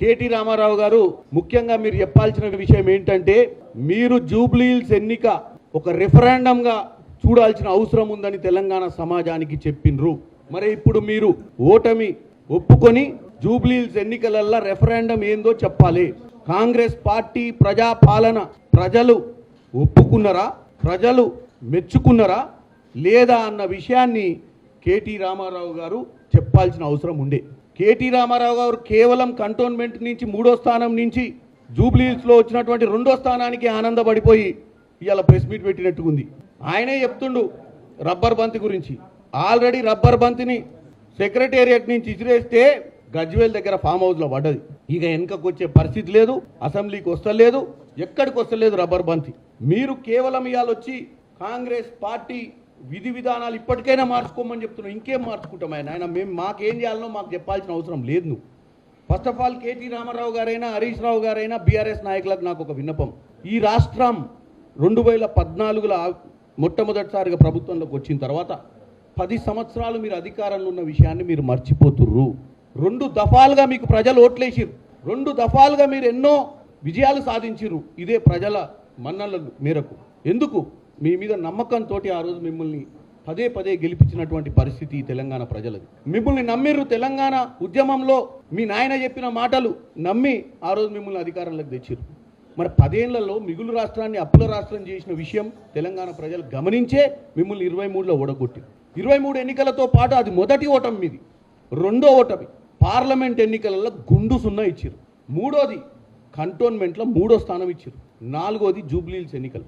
KT Ramarao గారు ముఖ్యంగా మీరు చెప్పాల్సిన విషయం ఏంటంటే మీరు జూబ్లీహిల్స్ ఎన్నిక ఒక రెఫరెండంగా చూడాల్సిన అవసరం ఉందని తెలంగాణ సమాజానికి చెప్పిండ్రు మరి ఇప్పుడు మీరు ఓటమి ఒప్పుకొని జూబ్లీహిల్స్ ఎన్నికలల్లో రెఫరెండం ఏందో చెప్పాలి. కాంగ్రెస్ పార్టీ ప్రజా పాలన ప్రజలు ఒప్పుకున్నారా? ప్రజలు మెచ్చుకున్నారా? లేదా అన్న విషయాన్ని కేటీ రామారావు గారు చెప్పాల్సిన అవసరం ఉండే. కేటీ రామారావు గారు కేవలం కంటోన్మెంట్ నుంచి మూడో స్థానం నుంచి జూబ్లీహిల్స్లో వచ్చినటువంటి రెండో స్థానానికి ఆనందపడిపోయి ఇవాళ ప్రెస్ మీట్ పెట్టినట్టుకుంది ఆయనే చెప్తుండు రబ్బర్ బంతి గురించి. ఆల్రెడీ రబ్బర్ బంతిని సెక్రటేరియట్ నుంచి ఇసిరేస్తే గజ్వేల్ దగ్గర ఫామ్ హౌస్లో పడ్డది. ఇక వెనుకకు వచ్చే పరిస్థితి లేదు అసెంబ్లీకి వస్తలేదు ఎక్కడికి వస్తలేదు రబ్బర్ బంతి. మీరు కేవలం ఇవాళ వచ్చి కాంగ్రెస్ పార్టీ విధి విధానాలు ఇప్పటికైనా మార్చుకోమని చెప్తున్నావు. ఇంకేం మార్చుకుంటాం ఆయన? ఆయన మేము మాకేం చేయాలనో మాకు చెప్పాల్సిన అవసరం లేదు నువ్వు. First of all K T Rama Rao గారైనా హరీష్ రావు గారైనా బీఆర్ఎస్ నాయకులకు నాకు ఒక విన్నపం. ఈ రాష్ట్రం రెండు వేల పద్నాలుగులో మొట్టమొదటిసారిగా ప్రభుత్వంలోకి వచ్చిన తర్వాత పది సంవత్సరాలు మీరు అధికారంలో ఉన్న విషయాన్ని మీరు మర్చిపోతుర్రు. రెండు దఫాలుగా మీకు ప్రజలు ఓట్లేసిర్రు. రెండు దఫాలుగా మీరు ఎన్నో విజయాలు సాధించిర్రు. ఇదే ప్రజల మన్నల మేరకు. ఎందుకు? మీ మీద నమ్మకంతో ఆ రోజు మిమ్మల్ని పదే పదే గెలిపించినటువంటి పరిస్థితి తెలంగాణ ప్రజలది. మిమ్మల్ని నమ్మిర్రు తెలంగాణ ఉద్యమంలో మీ నాయన చెప్పిన మాటలు నమ్మి ఆ రోజు మిమ్మల్ని అధికారంలోకి తెచ్చిర్రు. మరి పదేళ్ళలో మిగులు రాష్ట్రాన్ని అప్పుల రాష్ట్రం చేసిన విషయం తెలంగాణ ప్రజలు గమనించే మిమ్మల్ని ఇరవై మూడులో ఓడగొట్టి ఇరవై మూడు ఎన్నికలతో పాటు అది మొదటి ఓటమి మీది. రెండో ఓటమి. పార్లమెంట్ ఎన్నికలలో గుండు సున్నా ఇచ్చారు మూడోది కంటోన్మెంట్లో మూడో స్థానం ఇచ్చారు నాలుగోది జూబ్లీల్స్ ఎన్నికలు.